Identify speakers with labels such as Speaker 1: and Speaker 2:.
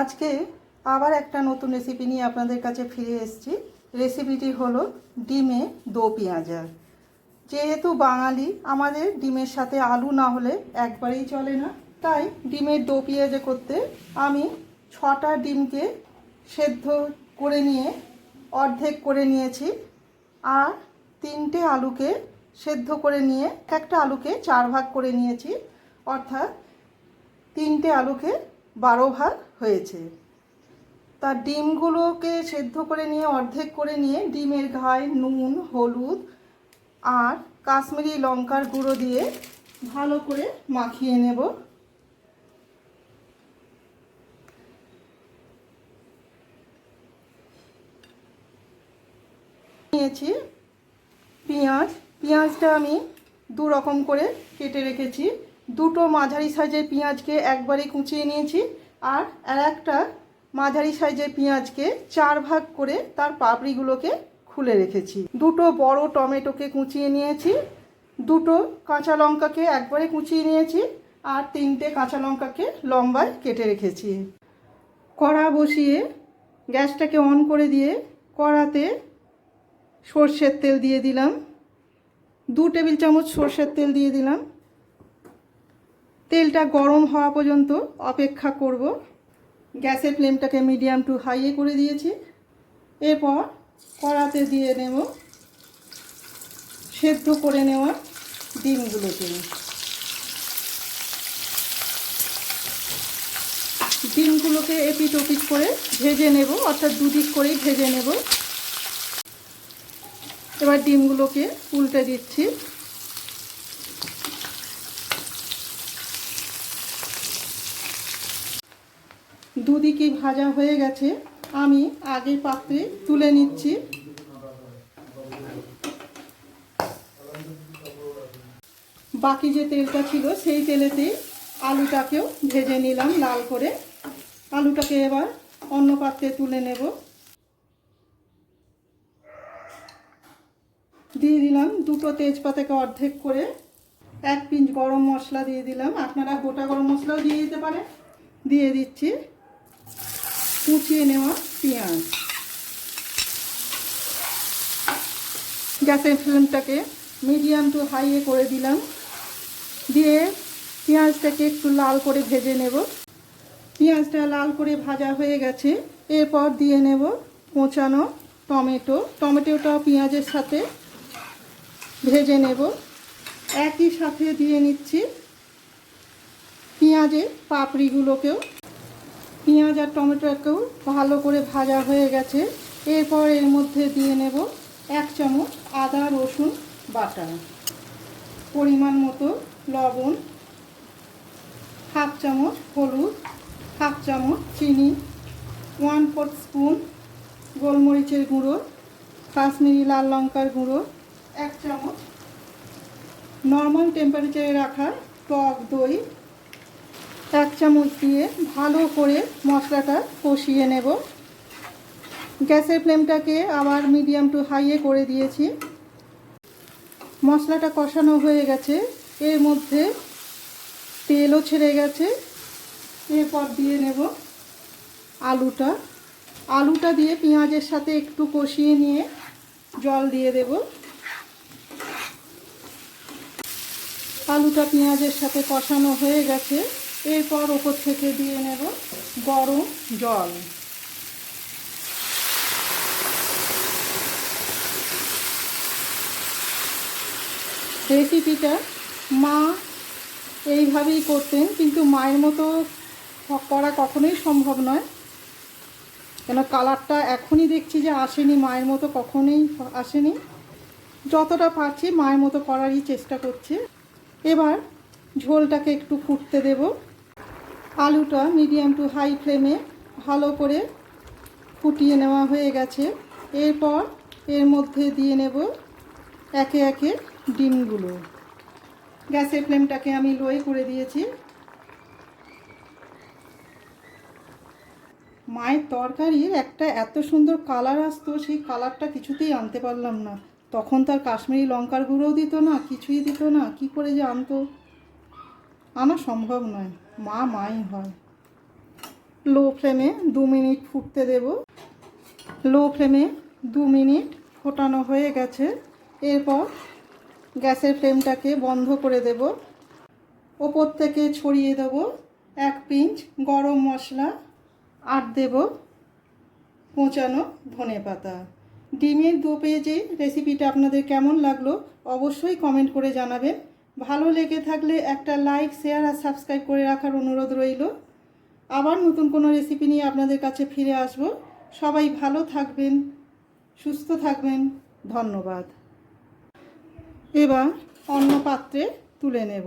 Speaker 1: আজকে আবার একটা নতুন রেসিপি নিয়ে আপনাদের কাছে ফিরে এসেছি। রেসিপিটি হলো ডিমে দো পেঁয়াজা। যেহেতু বাঙালি, আমাদের ডিমের সাথে আলু না হলে একবারেই চলে না। তাই ডিমের দো পেঁয়াজা করতে আমি ছটা ডিমকে সেদ্ধ করে নিয়ে, অর্ধেক করে নিয়েছি আর তিনটে আলুকে সেদ্ধ করে নিয়ে একটা আলুকে চার ভাগ করে নিয়েছি। অর্থাৎ তিনটে আলুকে বারো ভাগ হয়েছে। তার ডিমগুলোকে সেদ্ধ করে নিয়ে, অর্ধেক করে নিয়ে ডিমের ঘায়ে নুন, হলুদ আর কাশ্মীরি লঙ্কার গুঁড়ো দিয়ে ভালো করে মাখিয়ে নেব। নিয়েছি পেঁয়াজ। পেঁয়াজটা আমি দু রকম করে কেটে রেখেছি। দুটো মাঝারি সাইজের পেঁয়াজকে একবারে কুচিয়ে নিয়েছি আর আর একটা মাঝারি সাইজের পেঁয়াজকে চার ভাগ করে তার পাপড়িগুলোকে খুলে রেখেছি। দুটো বড় টমেটোকে কুচিয়ে নিয়েছি, দুটো কাঁচা লঙ্কাকে একবারে কুচিয়ে নিয়েছি আর তিনটে কাঁচা লঙ্কাকে লম্বায় কেটে রেখেছি। কড়া বসিয়ে গ্যাসটাকে অন করে দিয়ে কড়াতে সর্ষের তেল দিয়ে দিলাম, দু টেবিল চামচ সর্ষের তেল দিয়ে দিলাম। তেলটা গরম হওয়া পর্যন্ত অপেক্ষা করব। গ্যাসের ফ্লেমটাকে মিডিয়াম টু হাইয়ে করে দিয়েছি। এরপর কড়াতে দিয়ে নেব সেদ্ধ করে নেওয়া ডিমগুলোকে। ডিমগুলোকে এপিট ওপিট করে ভেজে নেব, অর্থাৎ দুদিক করেই ভেজে নেব। এবার ডিমগুলোকে উল্টে দিচ্ছি। দুদিকে ভাজা হয়ে গেছে, আমি আগের পাত্রে তুলে নিচ্ছি। বাকি যে তেলটা ছিল, সেই তেলেতে আলুটাকেও ভেজে নিলাম লাল করে। আলুটাকে এবার অন্য পাত্রে তুলে নেব। দিয়ে দিলাম দুটো তেজপাতাকে অর্ধেক করে এক পিঞ্চ গরম মশলা দিয়ে দিলাম। আপনারা গোটা গরম মশলাও দিয়ে দিতে পারেন। দিয়ে দিচ্ছি। কুচিয়ে নেওয়া পেঁয়াজ। গ্যাসের ফ্লেমটাকে মিডিয়াম টু হাইয়ে করে দিলাম। দিয়ে পেঁয়াজটাকে একটু লাল করে ভেজে নেব। পেঁয়াজটা লাল করে ভাজা হয়ে গেছে। এরপর দিয়ে নেব কোঁচানো টমেটো। টমেটোটা পেঁয়াজের সাথে ভেজে নেব। একই সাথে দিয়ে নিচ্ছি পেঁয়াজের পাপড়িগুলোকেও। পেঁয়াজ আর টমেটোকেও ভালো করে ভাজা হয়ে গেছে। এরপর এর মধ্যে দিয়ে নেব এক চামচ আদা, রসুন, বাটা। পরিমাণ মতো লবণ, হাফ চামচ হলুদ, হাফ চামচ চিনি, ওয়ান ফোর্থ স্পুন গোলমরিচের গুঁড়ো, কাশ্মীরি লাল লঙ্কার গুঁড়ো, এক চামচ নর্মাল টেম্পারেচারে রাখা টক দই এক চামচ দিয়ে ভালো করে মশলাটা কষিয়ে নেব। গ্যাসের ফ্লেমটাকে আবার মিডিয়াম টু হাইয়ে করে দিয়েছি। মশলাটা কষানো হয়ে গেছে। এর মধ্যে তেলও ছেড়ে গেছে। এরপর দিয়ে নেব আলুটা। আলুটা দিয়ে পেঁয়াজের সাথে একটু কষিয়ে নিয়ে জল দিয়ে দেব। আলুটা পেঁয়াজের সাথে কষানো হয়ে গেছে। এরপর ওপর থেকে দিয়ে নেব গরম জল। রেসিপিটা মা এইভাবেই করতেন, কিন্তু মায়ের মতো করা কখনোই সম্ভব নয়। কেন কালারটা এখনই দেখছি যে আসেনি, মায়ের মতো কখনোই আসেনি। যতটা পারছি মায়ের মতো করারই চেষ্টা করছি। এবার ঝোলটাকে একটু ফুটতে দেব। আলুটা মিডিয়াম টু হাই ফ্লেমে ভালো করে ফুটিয়ে নেওয়া হয়ে গেছে। এরপর এর মধ্যে দিয়ে নেব একে একে ডিমগুলো। গ্যাসের ফ্লেমটাকে আমি লোয়ে করে দিয়েছি। মায়ের তরকারির একটা এত সুন্দর কালার আসতো, সেই কালারটা কিছুতেই আনতে পারলাম না। তখন তার কাশ্মীরি লঙ্কার গুঁড়োও দিত না, কিছুই দিত না, কি করে যে আনতো? আনা সম্ভব নয়। মা, মাই হয়। লো ফ্লেমে দু মিনিট ফুটতে দেব। লো ফ্লেমে দু মিনিট ফোটানো হয়ে গেছে। এরপর গ্যাসের ফ্লেমটাকে বন্ধ করে দেব। ওপর থেকে ছড়িয়ে দেব। এক পিঞ্চ গরম মশলা। আর দেব। কোঁচানো ধনে পাতা। ডিমের দু পেঁয়াজে রেসিপিটা আপনাদের কেমন লাগল অবশ্যই কমেন্ট করে জানাবেন। ভালো লেগে থাকলে একটা লাইক, শেয়ার আর সাবস্ক্রাইব করে রাখার অনুরোধ রইল। আবার নতুন কোনো রেসিপি নিয়ে আপনাদের কাছে ফিরে আসব। সবাই ভালো থাকবেন, সুস্থ থাকবেন। ধন্যবাদ। এবার অন্য পাত্রে তুলে নেব।